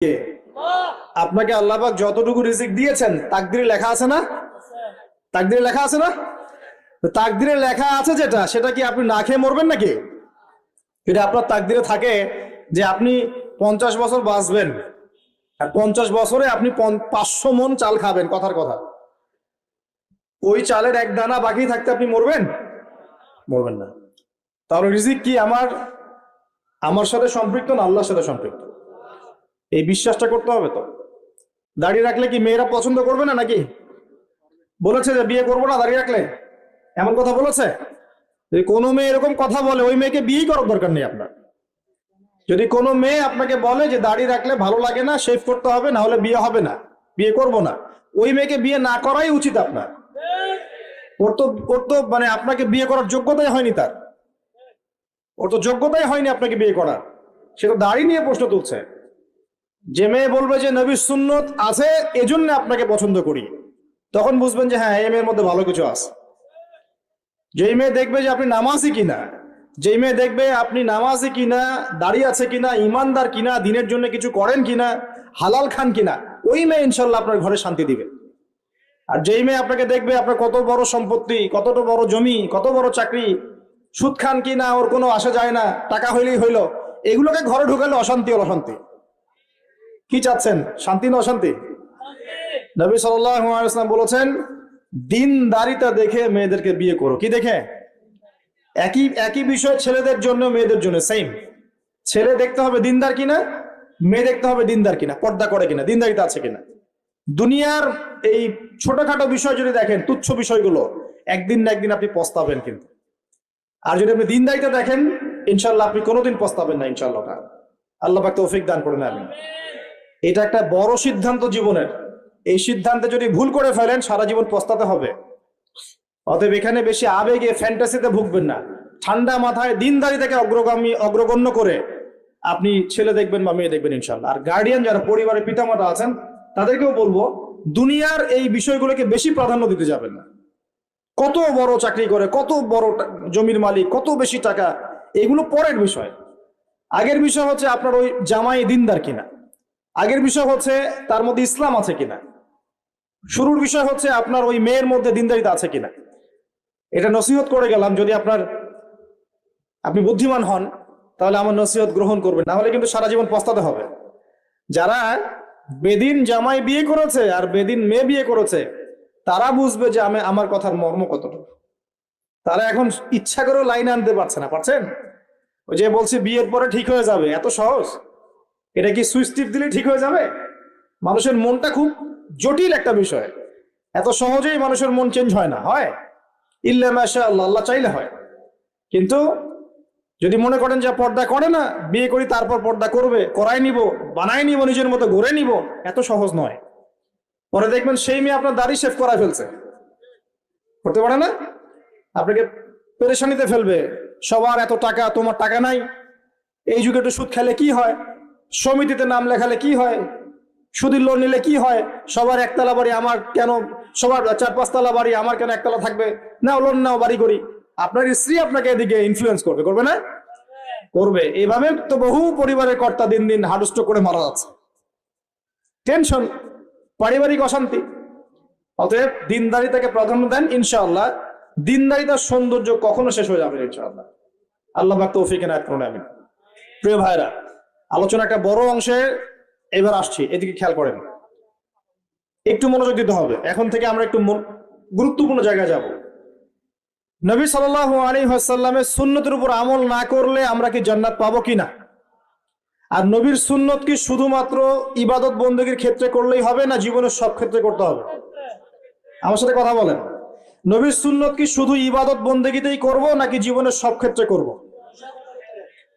কে? আপনাকে আল্লাহবাক যতটুকু রিজিক দিয়েছেন, তাকদিরে লেখা আছে না? তাকদিরে লেখা আছে না? তাকদিরে লেখা আছে যেটা, সেটা কি আপনি না খেয়ে মরবেন নাকি? এটা আপনার তাকদিরে থাকে যে আপনি পঞ্চাশ বছর বাঁচবেন, আর পঞ্চাশ বছরে আপনি পাঁচশো মন চাল খাবেন, কথার কথা। ওই চালের এক দানা বাকি থাকতে আপনি মরবেন? মরবেন না। তাহলে রিজিক কি আমার? আমার সাথে সম্পৃক্ত না আল্লাহর সাথে সম্পৃক্ত? এই বিশ্বাসটা করতে হবে তো। দাড়ি রাখলে কি মেয়েরা পছন্দ করবে না নাকি? বলেছে যে বিয়ে করব না দাঁড়িয়ে রাখলে। এমন কথা বলেছে? যদি কোনো মেয়ে এরকম কথা বলে, ওই মেয়েকে বিয়েই করার দরকার নেই আপনার। যদি কোনো মেয়ে আপনাকে বলে যে দাড়ি রাখলে ভালো লাগে না শেভ করতে হবে, না হলে বিয়ে হবে না, বিয়ে করব না, ওই মেয়েকে বিয়ে না করাই উচিত আপনার। ওর তো ওর তো মানে আপনাকে বিয়ে করার যোগ্যতাই হয়নি তার। ওর তো যোগ্যতাই হয়নি আপনাকে বিয়ে করার। সে তো দাড়ি নিয়ে প্রশ্ন তুলছে। যে মেয়ে বলবে যে নবীর সুন্নত আছে, এজন্য আপনাকে পছন্দ করি। তখন বুঝবেন যে হ্যাঁ এই মেয়ের মধ্যে ভালো কিছু আছে। যেই মেয়ে দেখবে যে আপনি নামাজি কিনা, যেই মেয়ে দেখবে আপনি নামাজি কিনা দাড়ি আছে কিনা, ইমানদার কিনা, দিনের জন্য কিছু করেন কিনা, হালাল খান কিনা, ওই মেয়ে ইনশাল্লাহ আপনার ঘরে শান্তি দিবে। আর যেই মেয়ে আপনাকে দেখবে আপনার কত বড় সম্পত্তি কতটা বড় জমি, কত বড় চাকরি, সুদ খান কিনা, ওর কোনো আসা যায় না, টাকা হইলেই হইল, এগুলোকে ঘরে ঢুকালে অশান্তি অশান্তি। কি চাচ্ছেন? শান্তি না অশান্তি? নবী সাল্লাম বলেছেন দিনদারিতা দেখে মেয়েদেরকে বিয়ে করো। কি দেখে? একই একই বিষয় ছেলেদের জন্য, মেয়েদের জন্য সেম ছেলে দেখতে হবে দিনদার কিনা, মেয়ে দেখতে হবে দিনদার কিনা, পর্দা করে কিনা, দিনদারিতা আছে কিনা। দুনিয়ার এই ছোটখাটো বিষয় যদি দেখেন, তুচ্ছ বিষয়গুলো, একদিন না একদিন আপনি পস্তাবেন কিন্তু। আর যদি আপনি দিনদারিতা দেখেন, ইনশাল্লাহ আপনি কোনোদিন পস্তাবেন না ইনশাল্লাহ আল্লাহ পাক তৌফিক দান করে নেবেন এটা একটা বড় সিদ্ধান্ত জীবনের। এই সিদ্ধান্তে যদি ভুল করে ফেলেন, সারা জীবন পস্তাতে হবে। অতএব এখানে বেশি আবেগে ফ্যান্টাসিতে ভুগবেন না। ঠান্ডা মাথায় দিনদারিতাকে অগ্রগামী, অগ্রগণ্য করে আপনি ছেলে দেখবেন বা মেয়ে দেখবেন ইনশাল্লাহ আর গার্ডিয়ান যারা পরিবারের পিতামাতা আছেন, তাদেরকেও বলব, দুনিয়ার এই বিষয়গুলোকে বেশি প্রাধান্য দিতে যাবেন না। কত বড় চাকরি করে, কত বড় জমির মালিক, কত বেশি টাকা, এগুলো পরের বিষয়। আগের বিষয় হচ্ছে আপনার ওই জামাই দিনদার কিনা। আগের বিষয় হচ্ছে তার মধ্যে ইসলাম আছে কিনা? শুরুর বিষয় হচ্ছে আপনার ওই মেয়ের মধ্যে দিনদারিতা আছে কিনা? এটা নসিহত করে গেলাম, যদি আপনার আপনি বুদ্ধিমান হন, তাহলে আমার নসিহত গ্রহণ করবেন। না হলে কিন্তু সারা জীবন পস্তাতে হবে। যারা বেদিন জামাই বিয়ে করেছে আর বেদিন মেয়ে বিয়ে করেছে, তারা বুঝবে যে আমি, আমার কথার মর্ম কতটা তারা এখন ইচ্ছা করেও লাইন আনতে পারছে না, পারছেন? ওই যে বলছে, বিয়ের পরে ঠিক হয়ে যাবে, এত সহজ? এটা কি সুইচ টিপ দিলে ঠিক হয়ে যাবে? মানুষের মনটা খুব জটিল একটা বিষয়। এত সহজেই মানুষের মন চেঞ্জ হয় না, হয়? ইল্লা মাশা আল্লাহ আল্লাহ চাইলে হয়। কিন্তু যদি মনে করেন যে পর্দা করে না, বিয়ে করি, তারপর পর্দা করবে, করাই নিব, বানাই নিব, নিজের মতো গড়ে নিব, এত সহজ নয়। পরে দেখবেন সেই মেয়ে আপনার দাড়ি শেভ করা ফেলছে। করতে পারে না? আপনাকে পেরেশানিতে ফেলবে। সবার এত টাকা, তোমার টাকা নাই। এই যুগে একটু সুদ খেলে কি হয়? সমিতিতে নাম লেখালে কি হয়? সুদীর লোন নিলে কি হয়? সবার একতলা বাড়ি আমার কেন? সবার চার পাঁচতলা বাড়ি আমার কেন একতলা থাকবে? নাও, লোন নাও, বাড়ি করি। আপনার স্ত্রী আপনাকে এদিকে ইনফ্লুয়েন্স করবে করবে না? করবে। এইভাবে তো বহু পরিবারের কর্তা দিন দিন হার্ডস্ট করে মারা যাচ্ছে। টেনশন পারিবারিক অশান্তি। অতএব দিনদারিতাকে প্রাধান্য দেন, ইনশাআল্লাহ। দিনদারিতার সৌন্দর্য কখনো শেষ হয়ে যাবে না, ইনশাআল্লাহ। আল্লাহ তৌফিক এনায়ত আমিন। প্রিয় ভাইরা আলোচনা একটা বড় অংশে এবার আসছি, এদিকে খেয়াল করেন। একটু মনোযোগ দিতে হবে। এখন থেকে আমরা একটু গুরুত্বপূর্ণ জায়গায় যাব। নবী সাল্লাল্লাহু আলী হাসাল্লামের সুন্নতের উপর আমল না করলে আমরা কি জান্নাত পাবো কিনা? আর নবীর সুন্নত কি শুধুমাত্র ইবাদত বন্দীর ক্ষেত্রে করলেই হবে না জীবনের সব ক্ষেত্রে করতে হবে? আমার সাথে কথা বলেন। নবীর সুন্নত কি শুধু ইবাদত বন্দেগিতেই করব নাকি জীবনের সব ক্ষেত্রে করব?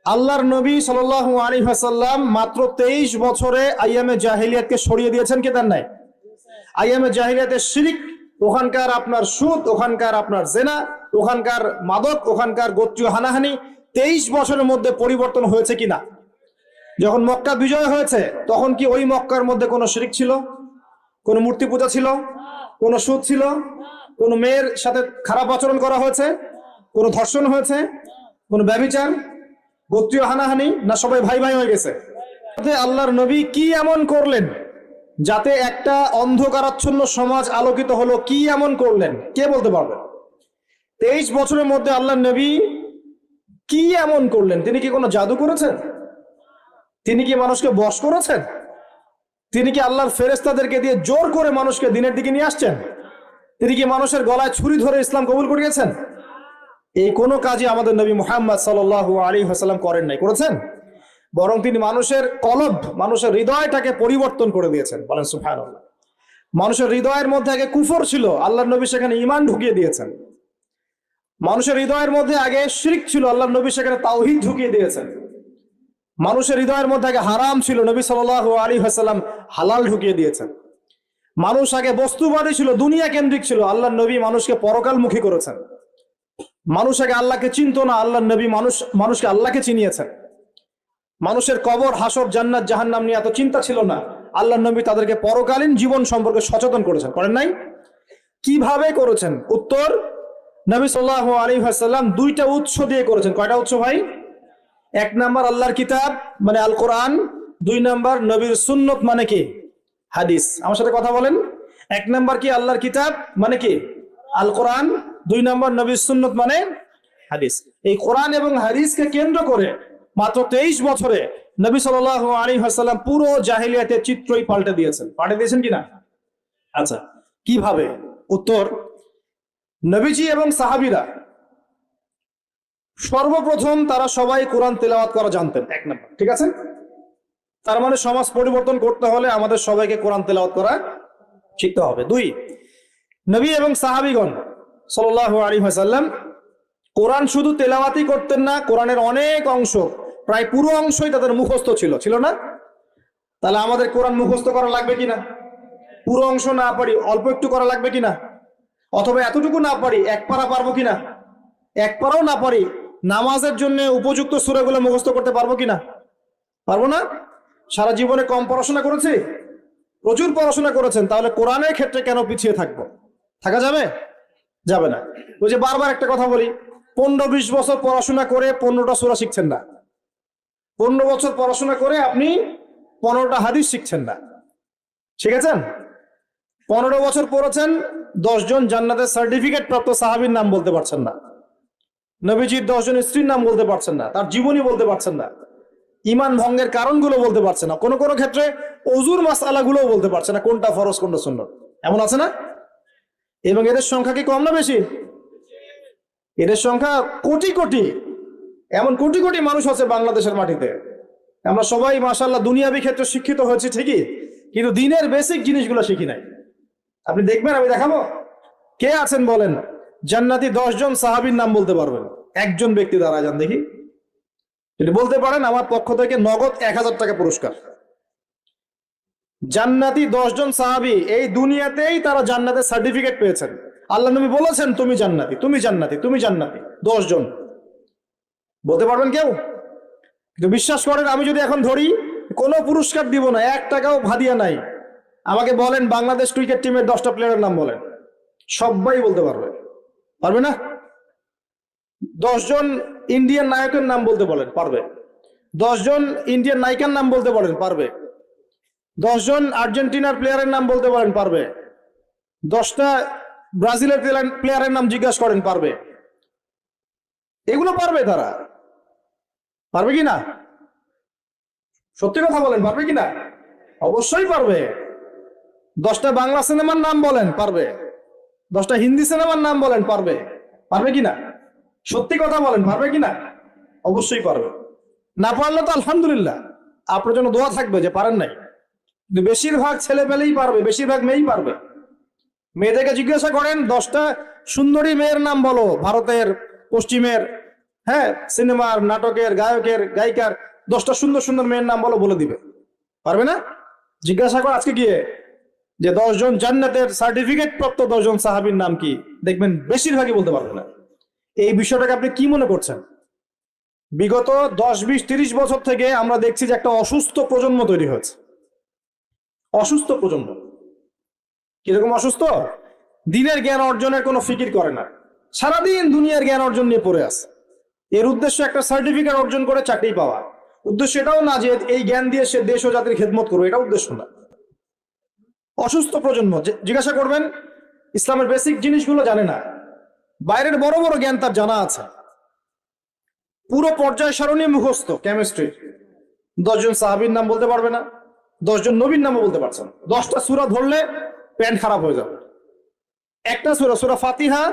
আল্লাহর নবী সাল্লাল্লাহু আলাইহি ওয়াসাল্লাম মাত্র তেইশ বছরে আইয়ামে জাহিলিয়াতকে সরিয়ে দিয়েছেন, কি তার নাই? আইয়ামে জাহিলিয়াতের শিরিক, ওখানকার আপনার সুদ, ওখানকার আপনার জেনা, ওখানকার মাদক, ওখানকার গোত্রীয় হানাহানি, তেইশ বছরের মধ্যে পরিবর্তন হয়েছে কিনা? যখন মক্কা বিজয় হয়েছে, তখন কি ওই মক্কার মধ্যে কোনো শিরিক ছিল? কোনো মূর্তি পূজা ছিল? কোনো সুদ ছিল? কোনো মেয়ের সাথে খারাপ আচরণ করা হয়েছে? কোনো ধর্ষণ হয়েছে? কোনো ব্যবিচার গোত্রীয় হানাহানি না সবাই ভাই ভাই হয়ে গেছে? আল্লাহর নবী কি এমন করলেন যাতে একটা অন্ধকারাচ্ছন্ন সমাজ আলোকিত হলো? কি এমন করলেন? কে বলতে পারবে? তেইশ বছরের মধ্যে আল্লাহর নবী কি এমন করলেন? তিনি কি কোনো জাদু করেছেন? তিনি কি মানুষকে বশ করেছেন? তিনি কি আল্লাহর ফেরেস্তাদেরকে দিয়ে জোর করে মানুষকে দিনের দিকে নিয়ে আসছেন? তিনি কি মানুষের গলায় ছুরি ধরে ইসলাম কবুল করিয়েছেন? এই কোনো কাজে আমাদের নবী মুহাম্মদ সাল আলী হাসাল্লাম করেন নাই, করেছেন? বরং তিনি মানুষের কলব, মানুষের হৃদয়টাকে পরিবর্তন করে দিয়েছেন, বলেন সুফান মানুষের হৃদয়ের মধ্যে আগে কুফর ছিল আল্লাহ নবী সেখানে ইমান ঢুকিয়ে দিয়েছেন। মানুষের হৃদয়ের মধ্যে আগে শিরিক ছিল আল্লাহ নবী সেখানে তাওহিদ ঢুকিয়ে দিয়েছেন। মানুষের হৃদয়ের মধ্যে আগে হারাম ছিল, নবী সাল আলী হাসাল্লাম হালাল ঢুকিয়ে দিয়েছেন। মানুষ আগে বস্তুবাদী ছিল, দুনিয়া কেন্দ্রিক ছিল আল্লাহ নবী মানুষকে পরকালমুখী করেছেন। মানুষ আগে আল্লাহকে চিনত না? আল্লাহ নবী মানুষ, মানুষকে আল্লাহকে চিনিয়েছেন। মানুষের কবর, হাসর, জান্নাত, জাহান্নাম নিয়ে এত চিন্তা ছিল না। আল্লাহ নবী তাদেরকে পরকালীন জীবন সম্পর্কে সচেতন করেছেন। করেন নাই? কীভাবে করেছেন? উত্তর, নবী সাল্লাহ আলী হাসাল্লাম দুইটা উৎস দিয়ে করেছেন। কয়টা উৎস ভাই? এক নাম্বার আল্লাহর কিতাব মানে আল কোরআন দুই নাম্বার নবীর সুন্নত মানে কি? হাদিস। আমার সাথে কথা বলেন। এক নাম্বার কি? আল্লাহর কিতাব মানে কি? আল কোরআন দুই নম্বর নবীর সুন্নত মানে হাদিস। এই কোরআন এবং হাদিসকে কেন্দ্র করে মাত্র তেইশ বছরে নবী সাল আলী হাসাল্লাম পুরো জাহিলিয়াতের চিত্রই পাল্টে দিয়েছেন। পাল্টে দিয়েছেন কিনা আচ্ছা কীভাবে? উত্তর, নবীজি এবং সাহাবিরা সর্বপ্রথম তারা সবাই কোরআন তেলাওয়াত করা জানতেন, এক নম্বর, ঠিক আছে? তার মানে সমাজ পরিবর্তন করতে হলে আমাদের সবাইকে কোরআন তেলাওয়াত করা শিখতে হবে। দুই, নবী এবং সাহাবিগণ সাল্লাহ কোরআন শুধু তেলাওয়াতি করতেন না, কোরআনের অনেক অংশ, প্রায় পুরো অংশই তাদের মুখস্থ ছিল ছিল না? তাহলে আমাদের কোরআন মুখস্থ করা লাগবে কিনা? পুরো অংশ না পারি, অল্প একটু করা লাগবে কিনা? অথবা এতটুকু না পারি, এক পারা পারব কিনা? এক পারাও না পারি, নামাজের জন্য উপযুক্ত সুরাগুলো মুখস্থ করতে পারব কিনা? পারব না? সারা জীবনে কম পড়াশোনা করেছি? প্রচুর পড়াশোনা করেছেন, তাহলে কোরআনের ক্ষেত্রে কেন পিছিয়ে থাকব? থাকা যাবে? যাবে না। ওই যে বারবার একটা কথা বলি, পনেরো বিশ বছর পড়াশোনা করে পনেরোটা সুরা শিখছেন না। পনেরো বছর পড়াশোনা করে আপনি পনেরোটা হাদিস শিখছেন না। শিখেছেন? পনেরো বছর পড়েছেন, দশজন জান্নাতের সার্টিফিকেট প্রাপ্ত সাহাবির নাম বলতে পারছেন না। নবীজির দশজন স্ত্রীর নাম বলতে পারছেন না। তার জীবনী বলতে পারছেন না। ইমান ভঙ্গের কারণগুলো বলতে পারছে না। কোনো কোনো ক্ষেত্রে অজুর মাসালাগুলোও বলতে পারছে না, কোনটা ফরজ, কোনটা সুন্নত। এমন আছে না? এবং এদের সংখ্যা কি কম না বেশি? এদের সংখ্যা কোটি কোটি। এমন কোটি কোটি মানুষ আছে বাংলাদেশের মাটিতে। আমরা সবাই মাসাল্লাহ দুনিয়াবি ক্ষেত্রে শিক্ষিত হয়েছি, ঠিকই, কিন্তু দিনের বেসিক জিনিসগুলো শিখি নাই। আপনি দেখবেন, আমি দেখাবো? কে আছেন বলেন? জান্নাতি জন সাহাবীর নাম বলতে পারবেন। একজন ব্যক্তি দ্বারা যান দেখি। যদি বলতে পারেন, আমার পক্ষ থেকে নগদ এক হাজার টাকা পুরস্কার। জান্নাতি দশজন সাহাবি এই দুনিয়াতেই তারা জান্নাতের সার্টিফিকেট পেয়েছেন। আল্লাহ নবী বলেছেন, তুমি জান্নাতি তুমি জান্নাতি তুমি জান্নাতি জন বলতে পারবেন কেউ? কিন্তু বিশ্বাস করেন, আমি যদি এখন ধরি, কোনো পুরস্কার দিব না, এক টাকাও ভাদিয়া নাই। আমাকে বলেন, বাংলাদেশ ক্রিকেট টিমের দশটা প্লেয়ারের নাম বলেন। সবাই বলতে পারবে। পারবে না? দশজন ইন্ডিয়ান নায়কের নাম বলতে বলেন, পারবে। দশজন ইন্ডিয়ান নায়িকার নাম বলতে পারেন পারবে। দশজন আর্জেন্টিনার প্লেয়ারের নাম বলতে পারেন পারবে। দশটা ব্রাজিলের প্লেয়ারের নাম জিজ্ঞাসা করেন পারবে। এগুলো পারবে তারা। পারবে কি না? সত্যি কথা বলেন, পারবে কি না? অবশ্যই পারবে। দশটা বাংলা সিনেমার নাম বলেন, পারবে। দশটা হিন্দি সিনেমার নাম বলেন, পারবে। পারবে কি না? সত্যি কথা বলেন, পারবে কি না? অবশ্যই পারবে। না পারলে তো আলহামদুলিল্লাহ। আপনার জন্য দোয়া থাকবে যে পারেন নাই। বেশিরভাগ ছেলে পেলেই পারবে, বেশিরভাগ মেয়েই পারবে। মেয়েদেরকে জিজ্ঞাসা করেন, দশটা সুন্দরী মেয়ের নাম বলো, ভারতের, পশ্চিমের হ্যাঁ সিনেমার, নাটকের, গায়কের, গায়িকার, দশটা সুন্দর সুন্দর মেয়ের নাম বলো, বলে দিবে। পারবে না? জিজ্ঞাসা কর, আজকে গিয়ে, যে দশজন জান্নাতের সার্টিফিকেট প্রাপ্ত দশজন সাহাবির নাম কি? দেখবেন বেশিরভাগই বলতে পারবে না। এই বিষয়টাকে আপনি কি মনে করছেন? বিগত দশ, বিশ, তিরিশ বছর থেকে আমরা দেখছি যে একটা অসুস্থ প্রজন্ম তৈরি হয়েছে। অসুস্থ প্রজন্ম কীরকম অসুস্থ? দিনের জ্ঞান অর্জনের কোনো ফিকির করে না। সারাদিন দুনিয়ার জ্ঞান অর্জন নিয়ে পড়ে আছে। এর উদ্দেশ্য একটা সার্টিফিকেট অর্জন করে চাকরি পাওয়া। উদ্দেশ্য এটাও না যে এই জ্ঞান দিয়ে সে দেশ ও জাতির খেদমত করবে এটা উদ্দেশ্য না। অসুস্থ প্রজন্ম জিজ্ঞাসা করবেন, ইসলামের বেসিক জিনিসগুলো জানে না। বাইরের বড় বড় জ্ঞান তার জানা আছে। পুরো পর্যায় সারণী মুখস্থ কেমিস্ট্রি দশজন সাহাবির নাম বলতে পারবে না। দশজন নবীর নামও বলতে পারছে না দশটা সুরা ধরলে প্যান্ট খারাপ হয়ে যাবে। একটা সুরা সুরা ফাতিহা,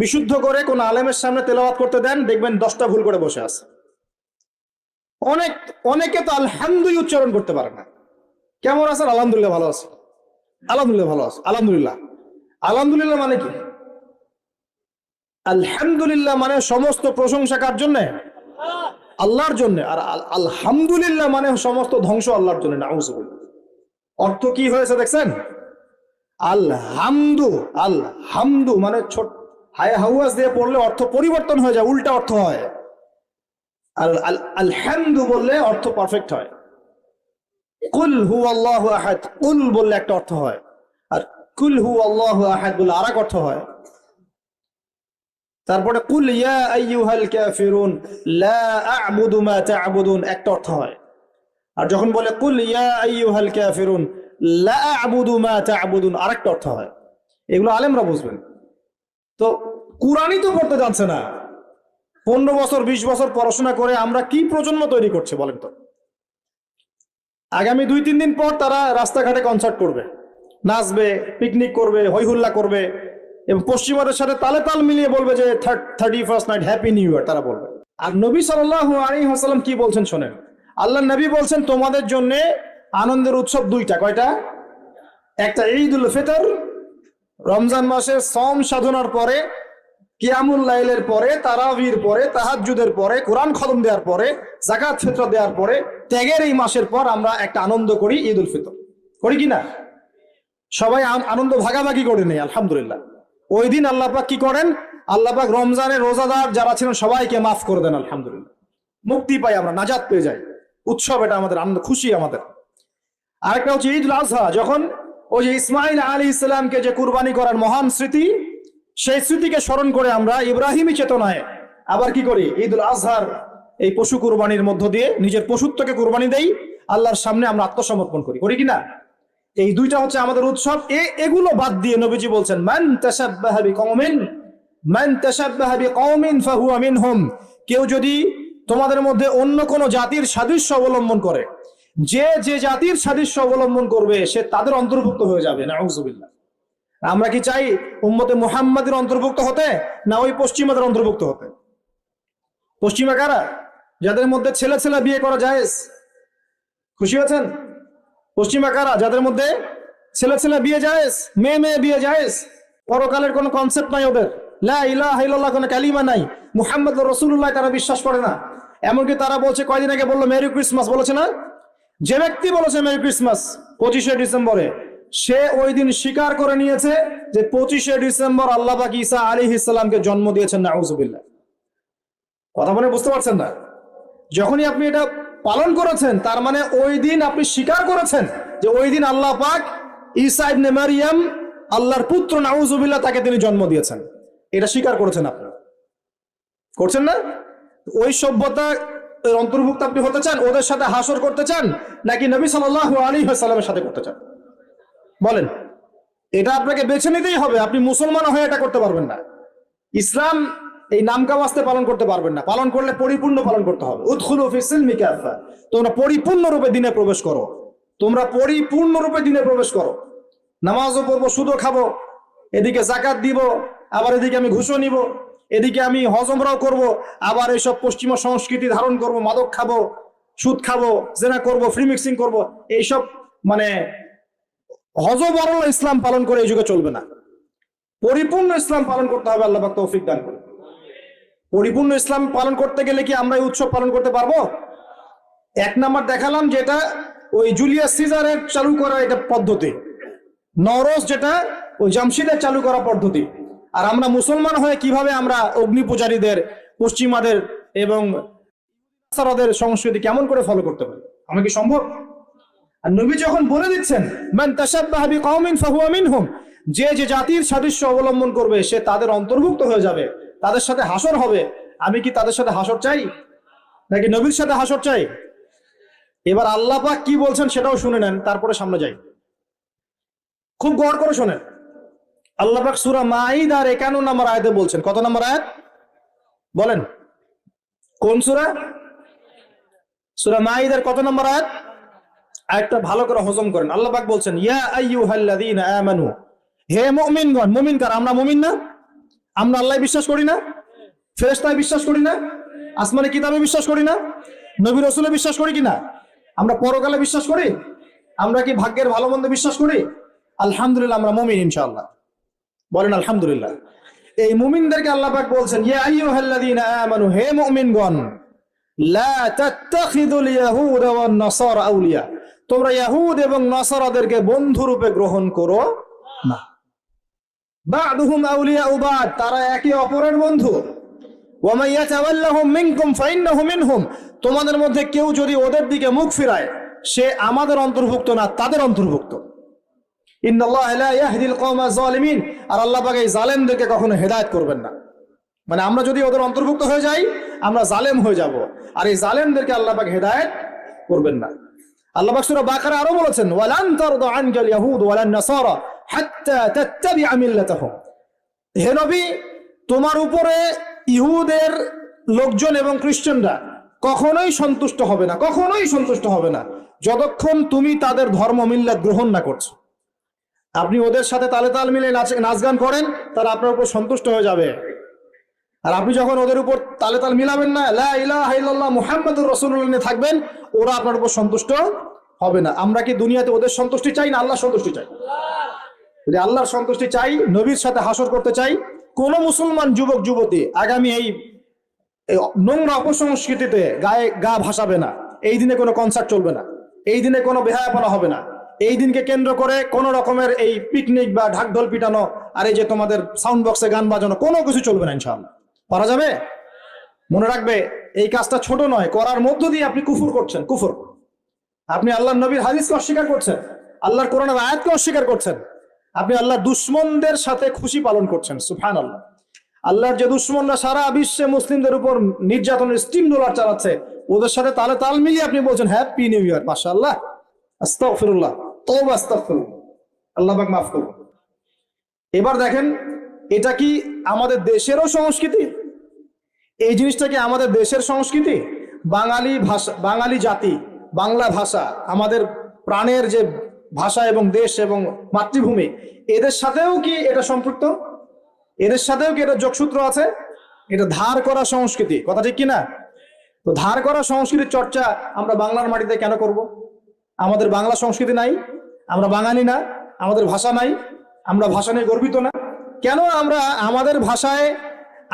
বিশুদ্ধ করে কোন আলেমের সামনে তেলাওয়াত করতে দেন, দেখবেন দশটা ভুল করে বসে আছে। অনেক, অনেকে তো আলহামদুই উচ্চারণ করতে পারে না। কেমন আছেন? আলহামদুলিল্লাহ ভালো আছে। আলহামদুলিল্লাহ ভালো আছে। আলহামদুলিল্লাহ। আলহামদুলিল্লাহ মানে কি? আলহামদুলিল্লাহ মানে সমস্ত প্রশংসা কার জন্য? আল্লাহর জন্য, আর আলহামদুলিল্লাহ মানে সমস্ত ধ্বংস আল্লাহর জন্য অর্থ কি হয়েছে দেখছেন? আলহামদু আলহামদু মানে ছোট, হায় হাউয়াস দিয়ে পড়লে অর্থ পরিবর্তন হয়ে যায়, উল্টা অর্থ হয়। আর আল- আলহামদু বললে অর্থ পারফেক্ট হয়। কুল হু আল্লাহ আহাদ, কুল বললে একটা অর্থ হয়। আর কুল হু আল্লাহ আহাদ বললে আর এক অর্থ হয়। তারপরে কুল ইয়া কাফিরুন আ'বুদু মা একটা অর্থ হয়। আর যখন বলে কুল ইয়া কাফিরুন আ'বুদু মা আরেকটা অর্থ হয়। এগুলো আলেমরা বুঝবেন। তো কুরআনই তো পড়তে জানছে না। পনেরো বছর, বিশ বছর পড়াশোনা করে আমরা কি প্রজন্ম তৈরি করছে বলেন তো? আগামী দুই, তিন দিন পর তারা রাস্তাঘাটে কনসার্ট করবে। নাচবে পিকনিক করবে হইহুল্লা করবে। এবং পশ্চিমাদের সাথে তালে তাল মিলিয়ে বলবে যে thirty first night happy new year তারা বলবে। আর নবী সাল্লাহ আলী হাসালাম কি বলছেন শোনেন? আল্লাহ নবী বলছেন, তোমাদের জন্য আনন্দের উৎসব দুইটা, কয়টা? একটা ঈদ উল ফিতর, রমজান মাসের সম সাধনার পরে, কিয়ামুল লাইলের পরে, তারাবির পরে, তাহাজ্জুদের পরে, কোরআন খদম দেওয়ার পরে জাকাত ফিতর দেওয়ার পরে, ত্যাগের এই মাসের পর আমরা একটা আনন্দ করি ঈদ উল ফিতর। করি কিনা সবাই আনন্দ ভাগাভাগি করে নেই, আলহামদুলিল্লাহ। ওই দিন আল্লাহ পাক কি করেন? আল্লাহ পাক রমজানের রোজাদার যারা ছিলেন, সবাইকে মাফ করে দেন, আলহামদুলিল্লাহ। মুক্তি পাই আমরা নাজাত পেয়ে যাই। উৎসব এটা আমাদের, আনন্দ, খুশি আমাদের। আরেকটা হচ্ছে ঈদ আজহা যখন ওই যে ইসমাইল আলী ইসলামকে যে কুরবানি করার মহান স্মৃতি, সেই স্মৃতিকে স্মরণ করে আমরা ইব্রাহিমী চেতনায় আবার কি করি? ঈদ উল আজহার এই পশু কুরবানির মধ্য দিয়ে নিজের পশুত্বকে কুরবানি দেই, আল্লাহর সামনে আমরা আত্মসমর্পণ করি। করি কি না? এই দুইটা হচ্ছে আমাদের উৎসব। এ, এগুলো বাদ দিয়ে নবীজি বলছেন, মান তাসাব্বাহা বিকওমিন, মান তাসাব্বাহা বিকওমিন ফাহুয়া মিনহুম। কেউ যদি তোমাদের মধ্যে অন্য কোন জাতির সাদৃশ্য অবলম্বন করে, যে যে জাতির সাদৃশ্য অবলম্বন করবে, সে তাদের অন্তর্ভুক্ত হয়ে যাবে। নাউজুবিল্লাহ। আমরা কি চাই উম্মতে মুহাম্মাদের অন্তর্ভুক্ত হতে, না ওই পশ্চিমাদের অন্তর্ভুক্ত হতে? পশ্চিমা কারা? যাদের মধ্যে ছেলে ছেলে বিয়ে করা যায় খুশি হয়েছেন পশ্চিমা কারা? যাদের মধ্যে ছেলে ছেলে বিয়ে যায় মেয়ে মেয়ে বিয়ে যায় পরকালের কোনো কনসেপ্ট নাই ওদের। লা কোনো কালিমা নাই। মুহাম্মদ রসুল্লাহ তারা বিশ্বাস করে না। এমনকি তারা বলছে, কয়দিন আগে বলল, মেরি ক্রিসমাস বলেছে না? যে ব্যক্তি বলেছে, মেরি ক্রিসমাস পঁচিশে ডিসেম্বরে, সে ওই দিন স্বীকার করে নিয়েছে যে পঁচিশে ডিসেম্বর আল্লাহ পাক ঈসা আলী ইসলামকে জন্ম দিয়েছেন, নাউজুবিল্লাহ। কথা বলে বুঝতে পারছেন না? যখনই আপনি এটা পালন করেছেন, তার মানে ওই দিন আপনি স্বীকার করেছেন যে ওই দিন আল্লাহ পাক ঈসা ইবনে মারিয়াম আল্লাহর পুত্র, নাউজুবিল্লাহ, তাকে তিনি জন্ম দিয়েছেন। এটা স্বীকার করেছেন আপনি করছেন না? ওই সভ্যতা অন্তর্ভুক্ত আপনি হতে চান, ওদের সাথে হাসর করতে চান, নাকি নবী আলী সাল্লামের সাথে করতে চান? বলেন। এটা আপনাকে বেছে নিতেই হবে, আপনি মুসলমান হয়ে এটা করতে পারবেন না। ইসলাম এই নামকাওয়াস্তে পালন করতে পারবেন না। পালন করলে পরিপূর্ণ পালন করতে হবে। উৎখুল অফিসিল মিকাফা তোমরা পরিপূর্ণ রূপে দিনে প্রবেশ করো। তোমরা পরিপূর্ণ রূপে দিনে প্রবেশ করো। নামাজও পড়ব, সুদও খাব। এদিকে জাকাত দিব, আবার এদিকে আমি ঘুষও নিব। এদিকে আমি হজমরাও করব, আবার এইসব পশ্চিমা সংস্কৃতি ধারণ করব, মাদক খাব, সুদ খাব, জেনা করব ফ্রি মিক্সিং করব, এইসব মানে হজবরল ইসলাম পালন করে এই যুগে চলবে না। পরিপূর্ণ ইসলাম পালন করতে হবে, আল্লাহ তৌফিক দান করে পরিপূর্ণ ইসলাম পালন করতে গেলে কি আমরা এই উৎসব পালন করতে পারব? এক নাম্বার দেখালাম যেটা ওই জুলিয়াস সিজারের চালু করা এটা পদ্ধতি। নরস যেটা ওই জামশিদের চালু করা পদ্ধতি। আর আমরা মুসলমান হয়ে কীভাবে আমরা অগ্নি পূজারীদের, পশ্চিমাদের এবং সংস্কৃতি কেমন করে ফলো করতে পারি? আমার কি সম্ভব? আর নবী যখন বলে দিচ্ছেন, মান তাশাব্বাহা বিকওমিন ফাহুয়া মিনহুম যে যে জাতির সাদৃশ্য অবলম্বন করবে সে তাদের অন্তর্ভুক্ত হয়ে যাবে। তাদের সাথে হাসর হবে। আমি কি তাদের সাথে হাসর চাই? নাকি নবীর সাথে হাসর চাই? এবার আল্লাহ পাক কি বলছেন সেটাও শুনে নেন, তারপরে সামনে যাই। খুব গড় করে শোনেন। আল্লাহ পাক সুরা মাইদ আর একান্ন নম্বর আয়াতে বলছেন। কত নম্বর আয়াত? বলেন। কোন সুরা? সুরা মাইদার কত নম্বর আয়াত? আয়াতটা ভালো করে হজম করেন। আল্লাহ পাক বলছেন, ইয়া আইয়ুহাল্লাযীনা আমানু। হে মুমিনগণ মুমিন কার আমরা মুমিন না? আমরা আল্লাহ বিশ্বাস করি না ফেরেশতায় বিশ্বাস করি না, আসমানে কিতাবে বিশ্বাস করি না, নবী রসুলে বিশ্বাস করি কিনা? আমরা পরকালে বিশ্বাস করি? আমরা কি ভাগ্যের ভালো মন্দ বিশ্বাস করি? আলহামদুলিল্লাহ আমরা মুমিন ইনশাআল্লাহ। বলেন আলহামদুলিল্লাহ। এই মুমিনদেরকে আল্লাহ বলছেন হে আউলিয়া। তোমরা ইয়াহুদ এবং নাসারাদেরকে বন্ধু রূপে গ্রহণ করো না। বা'দুহুম আউলিয়া বা'দ তারা একে অপরের বন্ধু। ওয়া মান ইয়াতাওয়াল্লাহুম মিনকুম ফাইন্নাহু মিনহুম, তোমাদের মধ্যে কেউ যদি ওদের দিকে মুখ ফিরায়, সে আমাদের অন্তর্ভুক্ত না, তাদের অন্তর্ভুক্ত। ইন্নাল্লাহ লা ইয়াহদিল কওমা যালিমিন, আর আল্লাহ পাক এই জালেমদেরকে কখনো হেদায়েত করবেন না। মানে আমরা যদি ওদের অন্তর্ভুক্ত হয়ে যাই, আমরা জালেম হয়ে যাব, আর এই জালেমদেরকে আল্লাহ পাক হেদায়েত করবেন না। আল্লাহ পাক সূরা বাকারা আরও বলেছেন, ওয়ালান তারদা আনকাল ইয়াহুদ ওয়ালান নাসারা। হে তোমার উপরে ইহুদের লোকজন এবং খ্রিস্টানরা কখনোই সন্তুষ্ট হবে না, কখনোই সন্তুষ্ট হবে না, যতক্ষণ তুমি তাদের ধর্ম মিল্লাত গ্রহণ না করছ। আপনি ওদের সাথে তালে তাল মিলে নাচ গান করেন, তারা আপনার উপর সন্তুষ্ট হয়ে যাবে। আর আপনি যখন ওদের উপর তালে তাল মিলাবেন না, লা ইলাহা ইল্লাল্লাহ মুহাম্মাদুর রাসূলুল্লাহ নিয়ে থাকবেন, ওরা আপনার উপর সন্তুষ্ট হবে না। আমরা কি দুনিয়াতে ওদের সন্তুষ্টি চাই না আল্লাহ সন্তুষ্টি চাই? যদি আল্লাহর সন্তুষ্টি চাই, নবীর সাথে হাসর করতে চাই, কোন মুসলমান যুবক, যুবতী আগামী এই নোংরা অপসংস্কৃতিতে গায়ে গা ভাসাবে না। এই দিনে কোনো কনসার্ট চলবে না। এই দিনে কোনো বেহায়াপনা হবে না। এই দিনকে কেন্দ্র করে কোন রকমের এই পিকনিক বা ঢাকঢোল পিটানো আর এই যে তোমাদের সাউন্ড বক্সে গান বাজানো, কোনো কিছু চলবে না ইনশাআল্লাহ। পারা যাবে? মনে রাখবে, এই কাজটা ছোট নয়, করার মধ্য দিয়ে আপনি কুফুর করছেন, কুফুর। আপনি আল্লাহর নবীর হাদিসকে অস্বীকার করছেন, আল্লাহর কোরআনের আয়াতকে অস্বীকার করছেন। আপনি আল্লাহ দুশ্মনদের সাথে খুশি পালন করছেন সুফান আল্লাহ আল্লাহর যে দুশ্মনরা সারা বিশ্বে মুসলিমদের উপর নির্যাতনের স্টিম ডলার চালাচ্ছে, ওদের সাথে তালে তাল মিলিয়ে আপনি বলছেন হ্যাপি নিউ ইয়ার মাসা আল্লাহ আস্তাগফিরুল্লাহ, তওবা, আস্তাগফিরুল্লাহ। আল্লাহবাক মাফ করুন। এবার দেখেন, এটা কি আমাদের দেশেরও সংস্কৃতি? এই জিনিসটা কি আমাদের দেশের সংস্কৃতি? বাঙালি ভাষা, বাঙালি জাতি, বাংলা ভাষা, আমাদের প্রাণের যে ভাষা এবং দেশ এবং মাতৃভূমি, এদের সাথেও কি এটা সম্পৃক্ত? এদের সাথেও কি এটা যোগসূত্র আছে? এটা ধার করা সংস্কৃতি, কথা ঠিক কিনা? তো ধার করা সংস্কৃতির চর্চা আমরা বাংলার মাটিতে কেন করব? আমাদের বাংলা সংস্কৃতি নাই, আমরা বাঙালি না, আমাদের ভাষা নাই, আমরা ভাষা নিয়ে গর্বিত না। কেন আমরা আমাদের ভাষায়,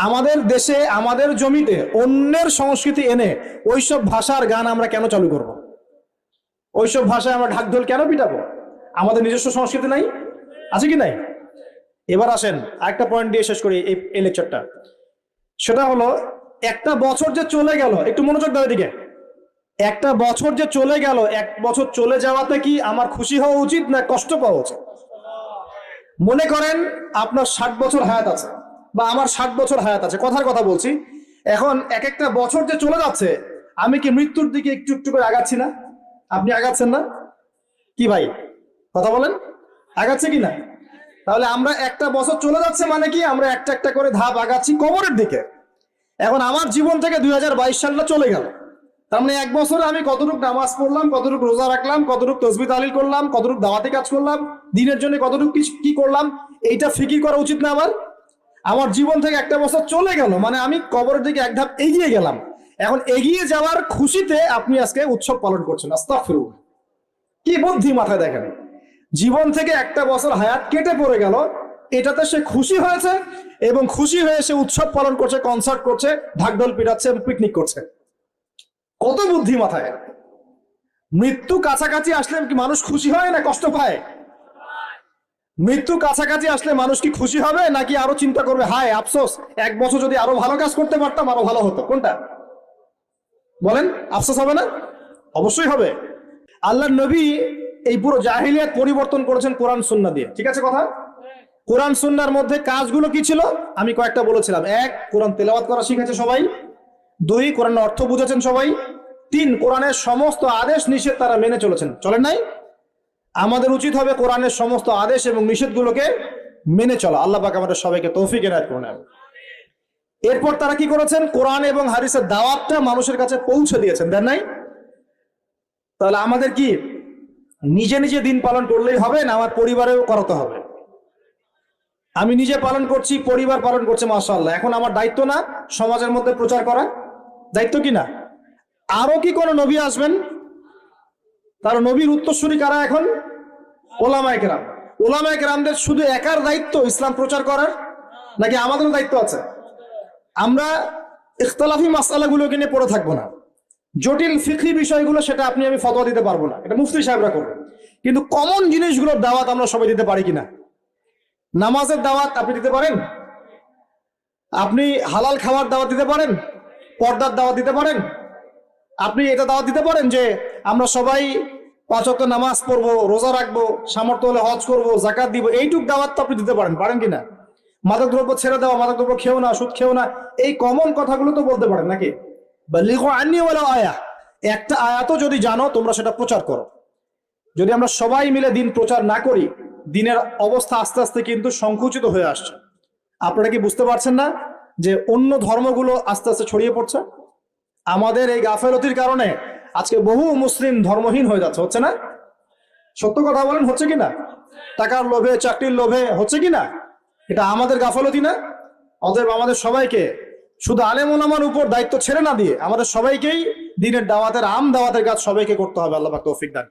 আমাদের দেশে, আমাদের জমিতে অন্যের সংস্কৃতি এনে ওইসব ভাষার গান আমরা কেন চালু করব? ওইসব ভাষায় আমরা ঢাকঢোল কেন পিটাবো? আমাদের নিজস্ব সংস্কৃতি নাই? আছে কি নাই? এবার আসেন, আরেকটা পয়েন্ট দিয়ে শেষ করি এই লেকচারটা সেটা হলো, একটা বছর যে চলে গেল, একটু মনোযোগ দাও এদিকে। একটা বছর যে চলে গেল, এক বছর চলে যাওয়াতে কি আমার খুশি হওয়া উচিত না কষ্ট পাওয়া উচিত? মনে করেন আপনার ষাট বছর হায়াত আছে, বা আমার ষাট বছর হায়াত আছে, কথার কথা বলছি। এখন এক একটা বছর যে চলে যাচ্ছে, আমি কি মৃত্যুর দিকে একটু একটু করে আগাচ্ছি না? আপনি আগাচ্ছেন না? কি ভাই? কথা বলেন। আগাচ্ছে কি না তাহলে আমরা একটা বছর চলে যাচ্ছে মানে কি? আমরা একটা একটা করে ধাপ আগাচ্ছি কবরের দিকে। এখন আমার জীবন থেকে দুই হাজার বাইশ সালটা চলে গেল। তার মানে এক বছরে আমি কতটুকু নামাজ পড়লাম, কতটুকু রোজা রাখলাম, কতটুকু তসবি তালিল করলাম, কতটুকু দাওয়াতি কাজ করলাম, দিনের জন্য কতটুকু কি- করলাম, এইটা ফিকির করা উচিত না আমার? আমার জীবন থেকে একটা বছর চলে গেল মানে আমি কবরের দিকে এক ধাপ এগিয়ে গেলাম। এখন এগিয়ে যাওয়ার খুশিতে আপনি আজকে উৎসব পালন করছেন, আস্তাগফিরুল্লাহ। কি বুদ্ধি মাথায় দেখেন? জীবন থেকে একটা বছর হায়াত কেটে পড়ে গেল, এটাতে সে খুশি হয়েছে এবং খুশি হয়ে সে উৎসব পালন করছে কনসার্ট করছে, ঢাকঢোল পিটাচ্ছে এবং পিকনিক করছে। কত বুদ্ধি মাথায়? মৃত্যু কাছাকাছি আসলে কি মানুষ খুশি হয় না কষ্ট পায়? মৃত্যু কাছাকাছি আসলে মানুষ কি খুশি হবে নাকি আরও চিন্তা করবে, হায় আফসোস, এক বছর যদি আরও ভালো কাজ করতে পারতাম, আরও ভালো হতো। কোনটা? বলেন আফসোস হবে না? অবশ্যই হবে। আল্লাহ নবী এই পুরো জাহিলিয়াত পরিবর্তন করেছেন কোরআন সুন্না দিয়ে। ঠিক আছে কথা? কোরআন সুন্নার মধ্যে কাজগুলো কি ছিল? আমি কয়েকটা বলেছিলাম। এক কোরআন তেলাওয়াত করা শিখেছে সবাই। দুই কোরআন অর্থ বুঝেছেন সবাই। তিন কোরআনের সমস্ত আদেশ নিষেধ তারা মেনে চলেছেন। চলেন নাই? আমাদের উচিত হবে কোরআনের সমস্ত আদেশ এবং নিষেধগুলোকে মেনে চলা। আল্লাহ পাক আমাদের সবাইকে তৌফিক এনায়ত করে নেন এরপর তারা কি করেছেন? কোরআন এবং হারিসের দাওয়াতটা মানুষের কাছে পৌঁছে দিয়েছেন। দেন নাই? তাহলে আমাদের কি নিজে নিজে দিন পালন করলেই হবে না আমার পরিবারেও করাতে হবে? আমি নিজে পালন করছি, পরিবার পালন করছে, মাশাআল্লাহ। এখন আমার দায়িত্ব না সমাজের মধ্যে প্রচার করা? দায়িত্ব কি না? আরও কি কোনো নবী আসবেন? তার নবীর উত্তরসূরি কারা এখন? ওলামায় কেরাম। ওলামায় কেরামদের শুধু একার দায়িত্ব ইসলাম প্রচার করার? নাকি আমাদেরও দায়িত্ব আছে? আমরা ইখতলাফি মাসালাগুলোকে নিয়ে পড়ে থাকব না। জটিল ফিকরি বিষয়গুলো সেটা আপনি, আমি ফতোয়া দিতে পারব না। এটা মুফতি সাহেবরা করবেন কিন্তু কমন জিনিসগুলোর দাওয়াত আমরা সবাই দিতে পারি কিনা? নামাজের দাওয়াত আপনি দিতে পারেন? আপনি হালাল খাবার দাওয়াত দিতে পারেন? পর্দার দাওয়াত দিতে পারেন? আপনি এটা দাওয়াত দিতে পারেন যে আমরা সবাই পাঁচ ওয়াক্ত নামাজ পড়ব, রোজা রাখব, সামর্থ্য হলে হজ করব জাকাত দিব, এইটুক দাওয়াত তো আপনি দিতে পারেন। পারেন কিনা? মাদক দ্রব্য ছেড়ে দেওয়া মাদক দ্রব্য খেও না সুদ খেও না। এই কমন কথাগুলো তো বলতে পারেন নাকি? বা লিখো আননি বলে আয়া। একটা আয়াতও যদি জানো, তোমরা সেটা প্রচার করো। যদি আমরা সবাই মিলে দিন প্রচার না করি, দিনের অবস্থা আস্তে আস্তে কিন্তু সংকুচিত হয়ে আসছে। আপনারা কি বুঝতে পারছেন না যে অন্য ধর্মগুলো আস্তে আস্তে ছড়িয়ে পড়ছে? আমাদের এই গাফেলতির কারণে আজকে বহু মুসলিম ধর্মহীন হয়ে যাচ্ছে, হচ্ছে না? সত্য কথা বলেন, হচ্ছে কিনা টাকার লোভে, চাকরির লোভে হচ্ছে কি না? এটা আমাদের গাফলতি না? অতএব আমাদের সবাইকে শুধু আলেম ওলামার উপর দায়িত্ব ছেড়ে না দিয়ে আমাদের সবাইকেই দিনের দাওয়াতের আম দাওয়াতের কাজ সবাইকে করতে হবে, আল্লাহ তৌফিক দান